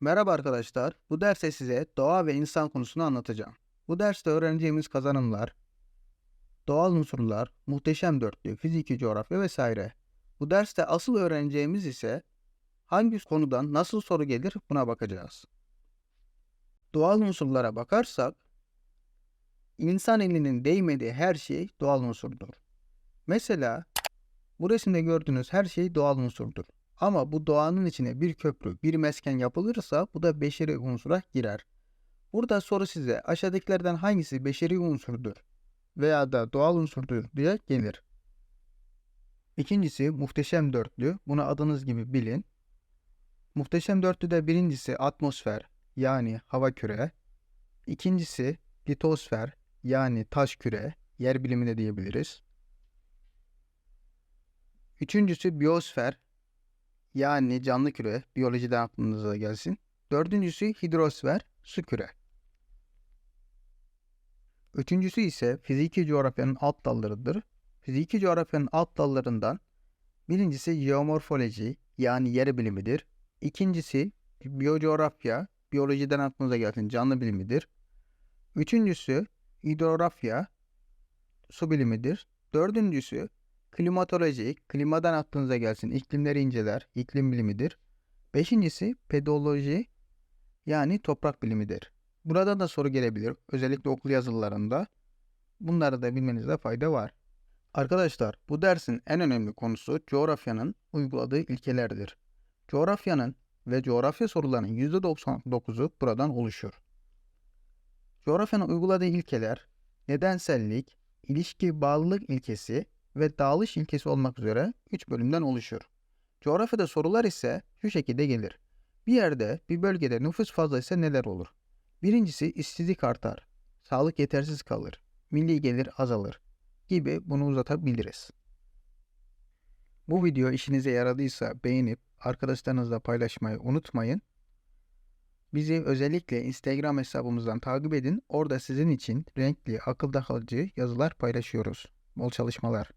Merhaba arkadaşlar. Bu derste size doğa ve insan konusunu anlatacağım. Bu derste öğreneceğimiz kazanımlar, doğal unsurlar, muhteşem dörtlü, fiziki coğrafya vesaire. Bu derste asıl öğreneceğimiz ise hangi konudan nasıl soru gelir buna bakacağız. Doğal unsurlara bakarsak, insan elinin değmediği her şey doğal unsurdur. Mesela bu resimde gördüğünüz her şey doğal unsurdur. Ama bu doğanın içine bir köprü, bir mesken yapılırsa bu da beşeri unsura girer. Burada soru size aşağıdakilerden hangisi beşeri unsurdur veya da doğal unsurdur diye gelir. İkincisi muhteşem dörtlü. Bunu adınız gibi bilin. Muhteşem dörtlüde birincisi atmosfer yani hava küre. İkincisi litosfer yani taş küre, yer bilimi de diyebiliriz. Üçüncüsü biyosfer yani canlı küre, biyolojiden aklınıza gelsin. Dördüncüsü hidrosfer, su küre. Üçüncüsü ise fiziki coğrafyanın alt dallarıdır. Fiziki coğrafyanın alt dallarından birincisi jeomorfoloji yani yer bilimidir. İkincisi biyocoğrafya, biyolojiden aklınıza gelsin canlı bilimidir. Üçüncüsü hidrografya, su bilimidir. Dördüncüsü klimatoloji, klimadan aklınıza gelsin iklimleri inceler, iklim bilimidir. Beşincisi pedoloji yani toprak bilimidir. Burada da soru gelebilir. Özellikle okul yazılılarında. Bunları da bilmenizde fayda var. Arkadaşlar bu dersin en önemli konusu coğrafyanın uyguladığı ilkelerdir. Coğrafyanın ve coğrafya sorularının %99'u buradan oluşur. Coğrafyanın uyguladığı ilkeler nedensellik, ilişki bağlılık ilkesi ve dağılış ilkesi olmak üzere 3 bölümden oluşur. Coğrafyada sorular ise şu şekilde gelir. Bir yerde, bir bölgede nüfus fazla ise neler olur? Birincisi işsizlik artar, sağlık yetersiz kalır, milli gelir azalır gibi bunu uzatabiliriz. Bu video işinize yaradıysa beğenip arkadaşlarınızla paylaşmayı unutmayın. Bizi özellikle Instagram hesabımızdan takip edin. Orada sizin için renkli, akılda kalıcı yazılar paylaşıyoruz. Bol çalışmalar.